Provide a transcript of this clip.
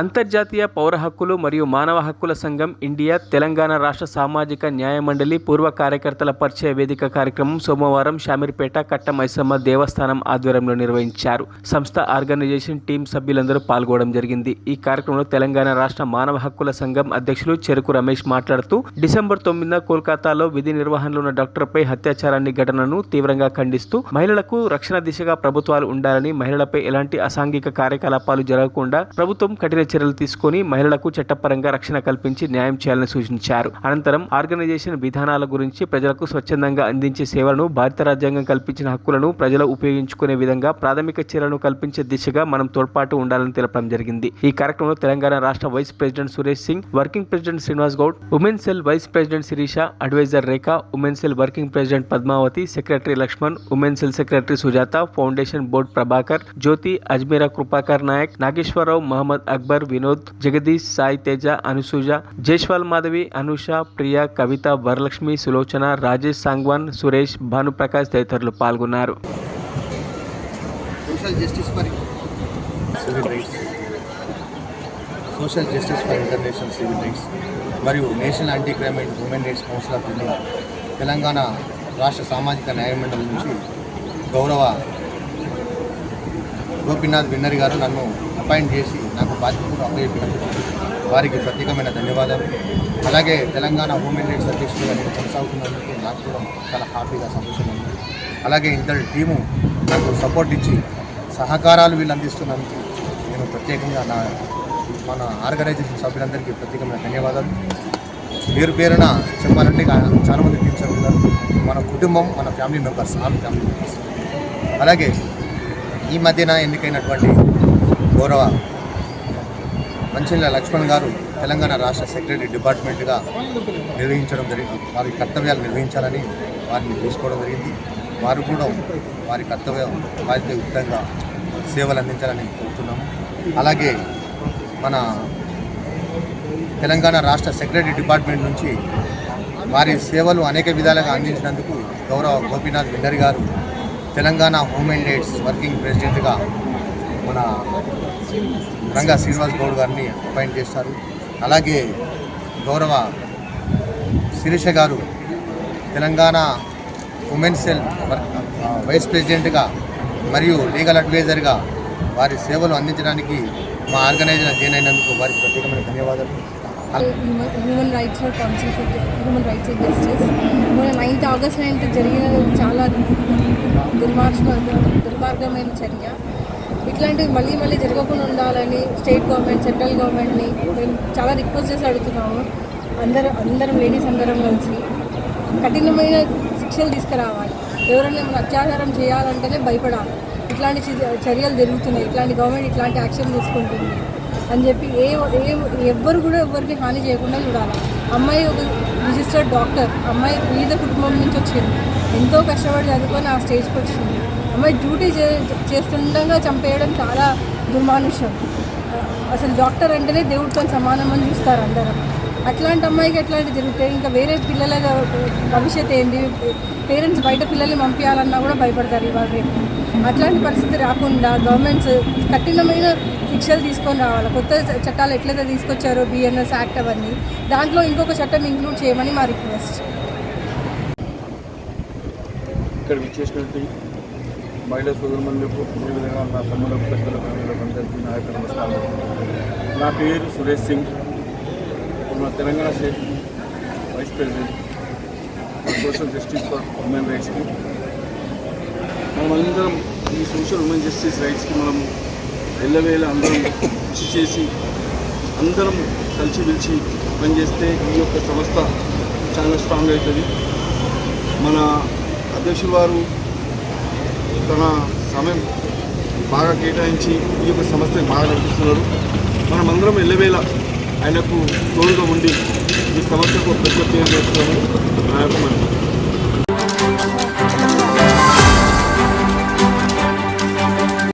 అంతర్జాతీయ పౌర హక్కులు మరియు మానవ హక్కుల సంఘం ఇండియా తెలంగాణ రాష్ట్ర సామాజిక న్యాయ మండలి పూర్వ కార్యకర్తల పరిచయ వేదిక కార్యక్రమం సోమవారం షామీర్పేట కట్ట మైసమ్మ దేవస్థానం ఆధ్వర్యంలో నిర్వహించారు. సంస్థ ఆర్గనైజేషన్ టీం సభ్యులందరూ పాల్గొనడం జరిగింది. ఈ కార్యక్రమంలో తెలంగాణ రాష్ట్ర మానవ హక్కుల సంఘం అధ్యక్షులు చెరుకు రమేష్ మాట్లాడుతూ డిసెంబర్ తొమ్మిదిన కోల్కతాలో విధి నిర్వహణలో ఉన్న డాక్టర్పై హత్యాచారాన్ని ఘటనను తీవ్రంగా ఖండిస్తూ మహిళలకు రక్షణ దిశగా ప్రభుత్వాలు ఉండాలని మహిళలపై ఎలాంటి అసాంఘిక కార్యకలాపాలు జరగకుండా ప్రభుత్వం కఠిన చర్యలు తీసుకొని మహిళలకు చట్టపరంగా రక్షణ కల్పించి న్యాయం చేయాలని సూచించారు. అనంతరం ఆర్గనైజేషన్ విధానాల గురించి ప్రజలకు స్వచ్ఛందంగా అందించే సేవలను భారత రాజ్యాంగం కల్పించిన హక్కులను ప్రజలు ఉపయోగించుకునే విధంగా ప్రాథమిక చర్యలను కల్పించే దిశగా మనం తోడ్పాటు ఉండాలని తెలపడం జరిగింది. ఈ కార్యక్రమంలో తెలంగాణ రాష్ట్ర vice president Suresh Singh working president Srinivas Goud women cell vice president Sirisha adviser Rekha women cell working president Padmavathi secretary Laxman women cell secretary Sujatha foundation board Prabhakar Jyothi Ajmeera Kripakar Nayak Nageswara Rao Mohammed Akbar Vinod Jagadish Sai Teja Anusuja Jaiswal Madhavi Anusha Priya Kavitha Varalakshmi Sulochana Rajesh Sangwan Suresh Bhanuprakash తదితరులు పాల్గొన్నారు. Social justice for civil rights. Social justice for international civil rights. మరియు national anti crime and human rights council of India Telangana రాష్ట్ర సామాజిక న్యాయ మండలి నుంచి గౌరవ గోపీనాథ్ విన్నరి గారు నన్ను అపాయింట్ చేసి నాకు బాధ్యతను అప్పచెప్పినందుకు వారికి ప్రత్యేకమైన ధన్యవాదాలు. అలాగే తెలంగాణ హ్యూమన్ రైట్స్ అధ్యక్షుడిగా నేను కొనసాగుతున్నందుకు నాకు కూడా చాలా హ్యాపీగా సంతోషంగా ఉంది. అలాగే ఇంతటి టీము నాకు సపోర్ట్ ఇచ్చి సహకారాలు వీళ్ళు అందిస్తున్నందుకు నేను ప్రత్యేకంగా నా మన ఆర్గనైజేషన్ సభ్యులందరికీ ప్రత్యేకమైన ధన్యవాదాలు. పేరు పేరున చెప్పాలంటే చాలామంది టీం సభ్యులు మన కుటుంబం మన family members all family members. అలాగే ఈ మధ్యన ఎన్నికైనటువంటి గౌరవ మంచిల్ల లక్ష్మణ్ గారు తెలంగాణ రాష్ట్ర సెక్రటరీ డిపార్ట్మెంట్గా నిర్వహించడం జరిగింది. వారి కర్తవ్యాలు నిర్వహించాలని వారిని తీసుకోవడం జరిగింది. వారు కూడా వారి కర్తవ్యం బాధ్యతయుక్తంగా సేవలు అందించాలని కోరుతున్నాము. అలాగే మన తెలంగాణ రాష్ట్ర సెక్రటరీ డిపార్ట్మెంట్ నుంచి వారి సేవలు అనేక విధాలుగా అందించినందుకు గౌరవ గోపీనాథ్ విన్నర్ గారు తెలంగాణ హ్యూమన్ రైట్స్ వర్కింగ్ ప్రెసిడెంట్గా మన రంగా శ్రీనివాస్ గౌడ్ గారిని అపాయింట్ చేస్తారు. అలాగే గౌరవ శిరీష గారు తెలంగాణ ఉమెన్ సెల్ వైస్ ప్రెసిడెంట్గా మరియు లీగల్ అడ్వైజర్గా వారి సేవలు అందించడానికి మా ఆర్గనైజర్ జాయిన్ అయినందుకు వారికి ప్రత్యేకమైన ధన్యవాదాలు. Human rights council for human rights and justice మొన్న నైన్త్ ఆగస్ట్ నైన్త్ జరిగిన చాలా దుర్మార్గ దుర్మార్గమైన చర్య. ఇట్లాంటివి మళ్ళీ మళ్ళీ జరగకుండా ఉండాలని స్టేట్ గవర్నమెంట్ సెంట్రల్ గవర్నమెంట్ని మేము చాలా రిక్వెస్ట్ చేసి అడుగుతున్నాము. అందరూ అందరం లేడీస్ అందరం కలిసి కఠినమైన శిక్షలు తీసుకురావాలి. ఎవరైనా అత్యాచారం చేయాలంటేనే భయపడాలి. ఇట్లాంటి చర్య- చర్యలు జరుగుతున్నాయి. ఇట్లాంటి గవర్నమెంట్ ఇట్లాంటి యాక్షన్ తీసుకుంటుంది అని చెప్పి ఏ ఏ ఎవ్వరు కూడా ఎవరికి హాని చేయకుండా చూడాలి. అమ్మాయి ఒక రిజిస్టర్డ్ డాక్టర్ అమ్మాయి వివిధ కుటుంబం నుంచి వచ్చింది. ఎంతో కష్టపడి చదువుకొని ఆ స్టేజ్కి వచ్చింది. అమ్మాయి డ్యూటీ చే చేస్తుండగా చంపేయడం చాలా దుర్మానుష్యం అసలు డాక్టర్ అంటేనే దేవుడితో సమానం అని చూస్తారు అందరం. అట్లాంటి అమ్మాయికి ఎట్లాంటి జరుగుతాయి? ఇంకా వేరే పిల్లల భవిష్యత్ ఏంటి? పేరెంట్స్ బయట పిల్లల్ని పంపించాలన్నా కూడా భయపడతారు ఇవాళ రేపు. అట్లాంటి పరిస్థితి రాకుండా గవర్నమెంట్స్ కఠినమైన శిక్షలు తీసుకొని రావాలి. కొత్త చట్టాలు ఎట్లయితే తీసుకొచ్చారో బిఎన్ఎస్ యాక్ట్ అవన్నీ దాంట్లో ఇంకొక చట్టం ఇంక్లూడ్ చేయమని మా రిక్వెస్ట్. ఇక్కడ మహిళా సోదరులకు అదేవిధంగా నా తమ్ములకు పెద్దల ఫ్యామిలీలకు అందరికీ నా యొక్క నమస్కారం నా పేరు సురేష్ సింగ్. మన Telangana state vice president. Social justice for women రైట్స్కి మనమందరం ఈ సోషల్ ఉమెన్ జస్టిస్ రైట్స్కి మనం ఎల్లవేళ అందరం కృషి చేసి అందరం కలిసి పిలిచి పనిచేస్తే ఈ యొక్క సంస్థ చాలా స్ట్రాంగ్ అవుతుంది. మన అధ్యక్షులు వారు తన సమయం బాగా కేటాయించి ఈ యొక్క సంస్థని బాగా నడిపిస్తున్నారు. మనమందరం ఎల్లవేళ ఆయనకు తోడుగా ఉండి ఈ సంస్థకు ప్రత్యేక చేస్తున్నాము నా యొక్క